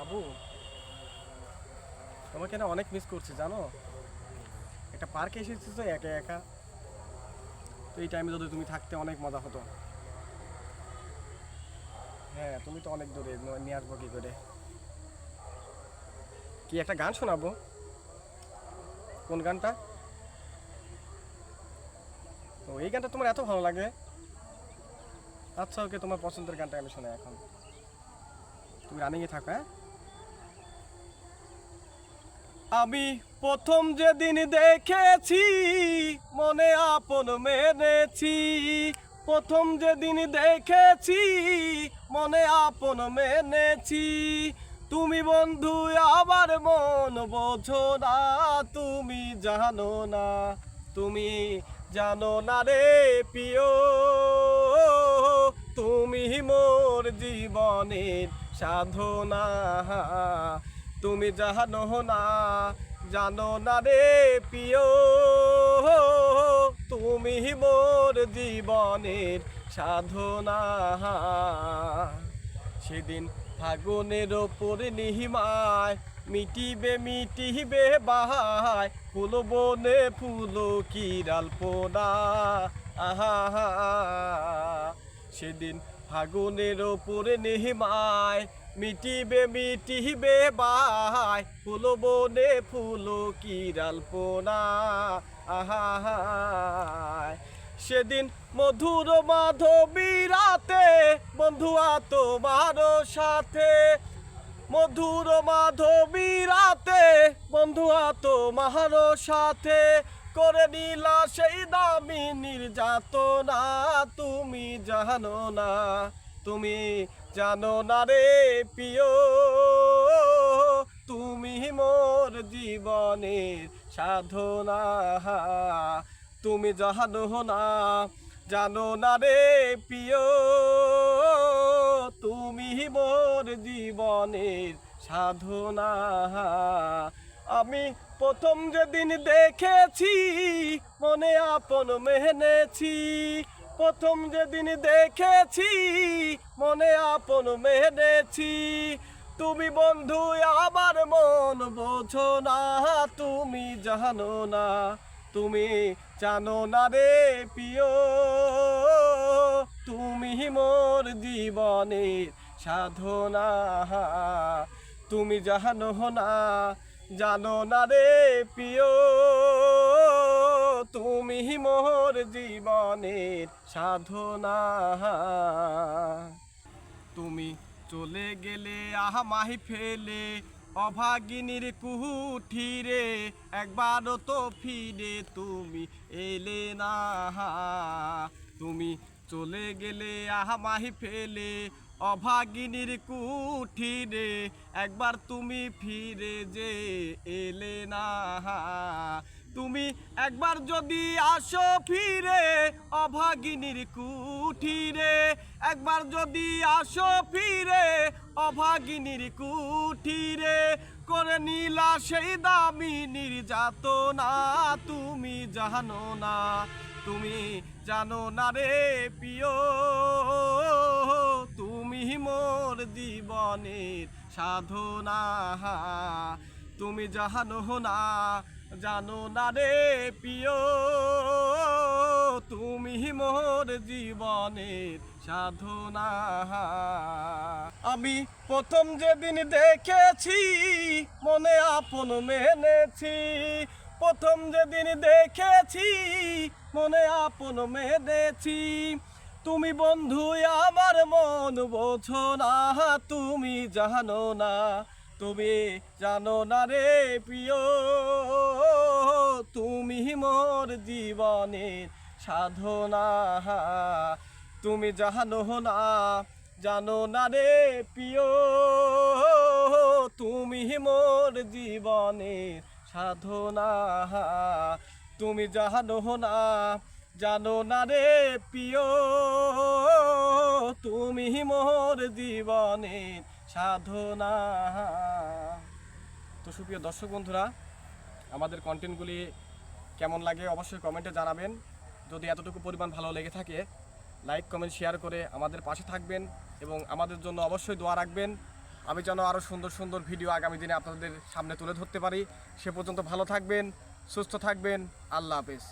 বাবু, তোমাকে না অনেক মিস করছি, জানো? একটা পার্কে এসেছি তো একা একা। তো এই টাইমে যদি তুমি থাকতে অনেক মজা হতো। হ্যাঁ তুমি তো অনেক দূরে নিয়ে আসব কি করে? কি একটা গান শোনাবো? কোন গানটা? তো এই গানটা তোমার এত ভালো লাগে। আচ্ছা ওকে তোমার পছন্দের গানটা আমি শোনাই এখন। তুমি রানিংয়ে থাকো হ্যাঁ? আমি প্রথম যেদিন দেখেছি, মনে আপন মেনেছি। প্রথম যেদিন দেখেছি, মনে আপন মেনেছি। তুমি বন্ধু আবার মন বোঝো না, তুমি জানো না, তুমি জানো না রে প্রিয়। তুমি মোর জীবনের সাধনা। তুমি জানো না জানো না রে প্রিয়। তুমি মোর জীবনের সাধনা। সেদিন ফাগুনের ওপর নিহিমায় মিটিবে মিটিবে বাহায় ফুল বনে ফুল কিরাল পোনা আহা। সেদিন ফাগুনের ওপরে নেহিমায় মিটিবে মিটিবে বাহায় ফুল বনে ফুল কিরাল পোনা আহা সেদিন মধুর মাধবী রাতে বন্ধুয়া তোমার সাথে। মধুর মাধবী রাতে বন্ধুয়া তোমার সাথে। করে নিলা সেই দামি নির্যাতনা, তুমি জানো না। তুমি জানো না রে প্রিয়। তুমি মোর জীবনের সাধনা। তুমি জানো না জানো না রে প্রিয়। তুমি মোর জীবনের সাধনা। আমি প্রথম যেদিন দেখেছি, মনে আপন মেনেছি। প্রথম যেদিন দেখেছি, মনে আপন মেনেছি। তুমি বন্ধু, আমার মন বোঝো না, তুমি জানো না, তুমি জানো না রে প্রিয়। তুমি মোর জীবনের সাধনা, তুমি জানো না জানো না রে প্রিয়। তুমি মোর জীবনের সাধনা। তুমি চলে গেলে, আহা মাহি ফেলে, অভাগিনীর কুঠিরে একবারও তো ফিরে তুমি এলে না। তুমি চলে গেলে, আহা মাহি ফেলে, অভাগিনীর কুঠিরে একবার তুমি ফিরে যে এলে না। তুমি একবার যদি আসো ফিরে, অভাগিনীর কুঠিরে। একবার যদি আসো ফিরে, অভাগিনীর কুঠিরে। করে নীলা সেই দামি নির্যাতনা, তুমি জানো না, তুমি জানো না রে প্রিয়। তুমি মোর জীবনের সাধনা, তুমি জানো না জানো না রে প্রিয়, তুমি মোর জীবনের সাধনা। আমি প্রথম যেদিন দেখেছি, মনে আপন মেনেছি। প্রথম যেদিন দেখেছি, মনে আপন মেনেছি। তুমি বন্ধু, আমার মন বোঝো না, তুমি জানো না, তুমি জানো না রে প্রিয়। মোর জীবনের সাধনা। তুমি জানো না জানো না রে প্রিয়। তুমি মোর জীবনের সাধনা। তুমি জানো না জানো না রে প্রিয়। তুমি মোর জীবনের সাধনা। তো সুপ্রিয় দর্শক বন্ধুরা, আমাদের কন্টেন্টগুলি কেমন লাগে অবশ্যই কমেন্টে জানাবেন। যদি এতটুকু পরিমাণ ভালো লেগে থাকে, লাইক, কমেন্ট, শেয়ার করে আমাদের পাশে থাকবেন এবং আমাদের জন্য অবশ্যই দোয়া রাখবেন। আমি যেন আরও সুন্দর সুন্দর ভিডিও আগামী দিনে আপনাদের সামনে তুলে ধরতে পারি। সে পর্যন্ত ভালো থাকবেন, সুস্থ থাকবেন। আল্লাহ হাফেজ।